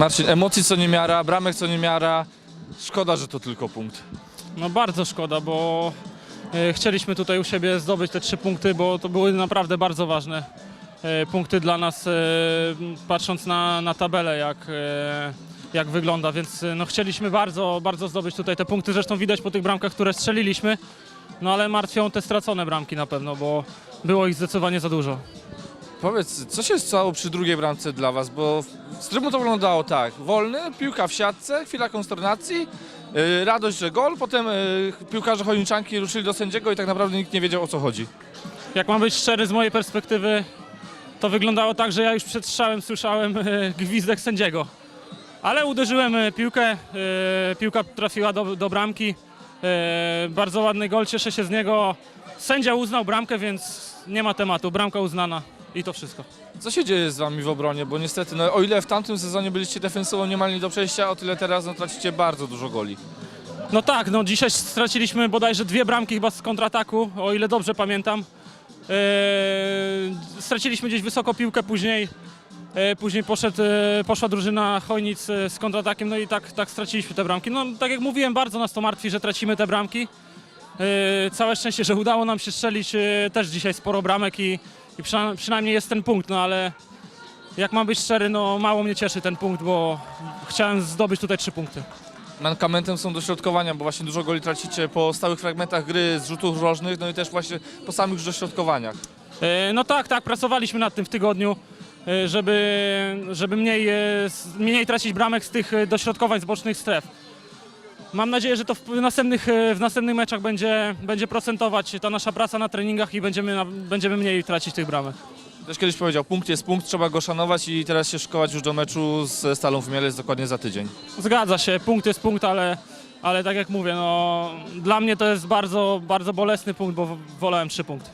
Marcin, emocji co niemiara, bramek co niemiara. Szkoda, że to tylko punkt. No bardzo szkoda, bo e, chcieliśmy tutaj u siebie zdobyć te trzy punkty, bo to były naprawdę bardzo ważne e, punkty dla nas, e, patrząc na, na tabelę, jak, jak wygląda, więc no, chcieliśmy bardzo, bardzo zdobyć tutaj te punkty, zresztą widać po tych bramkach, które strzeliliśmy, no ale martwią te stracone bramki na pewno, bo było ich zdecydowanie za dużo. Powiedz, co się stało przy drugiej bramce dla was? Bo z trybu to wyglądało tak. Wolny, piłka w siatce, chwila konsternacji, yy, radość, że gol, potem yy, piłkarze Chojniczanki ruszyli do sędziego i tak naprawdę nikt nie wiedział o co chodzi. Jak mam być szczery z mojej perspektywy, to wyglądało tak, że ja już przed strzałem słyszałem e, gwizdek sędziego. Ale uderzyłem e, piłkę, e, piłka trafiła do, do bramki. E, Bardzo ładny gol, cieszę się z niego. Sędzia uznał bramkę, więc nie ma tematu. Bramka uznana i to wszystko. Co się dzieje z wami w obronie? Bo niestety, no, o ile w tamtym sezonie byliście defensywą niemal nie do przejścia, o tyle teraz no, tracicie bardzo dużo goli. No tak, no dzisiaj straciliśmy bodajże dwie bramki chyba z kontrataku, o ile dobrze pamiętam. Eee, straciliśmy gdzieś wysoko piłkę później. E, później poszedł, e, poszła drużyna Chojnic e, z kontratakiem, no i tak, tak straciliśmy te bramki. No tak jak mówiłem, bardzo nas to martwi, że tracimy te bramki. E, całe szczęście, że udało nam się strzelić e, też dzisiaj sporo bramek i, i przyna- przynajmniej jest ten punkt, no ale jak mam być szczery, no mało mnie cieszy ten punkt, bo chciałem zdobyć tutaj trzy punkty. Mankamentem są dośrodkowania, bo właśnie dużo goli tracicie po stałych fragmentach gry, z rzutów rożnych, no i też właśnie po samych dośrodkowaniach. E, No tak, tak, pracowaliśmy nad tym w tygodniu, żeby, żeby mniej, mniej tracić bramek z tych dośrodkowań z bocznych stref. Mam nadzieję, że to w następnych, e, w następnych meczach będzie, będzie procentować ta nasza praca na treningach i będziemy, na, będziemy mniej tracić tych bramek. Też kiedyś powiedział, punkt jest punkt, trzeba go szanować i teraz się szkołać już do meczu z Stalą w Mielec dokładnie za tydzień. Zgadza się, punkt jest punkt, ale, ale tak jak mówię, no, dla mnie to jest bardzo, bardzo bolesny punkt, bo wolałem trzy punkty.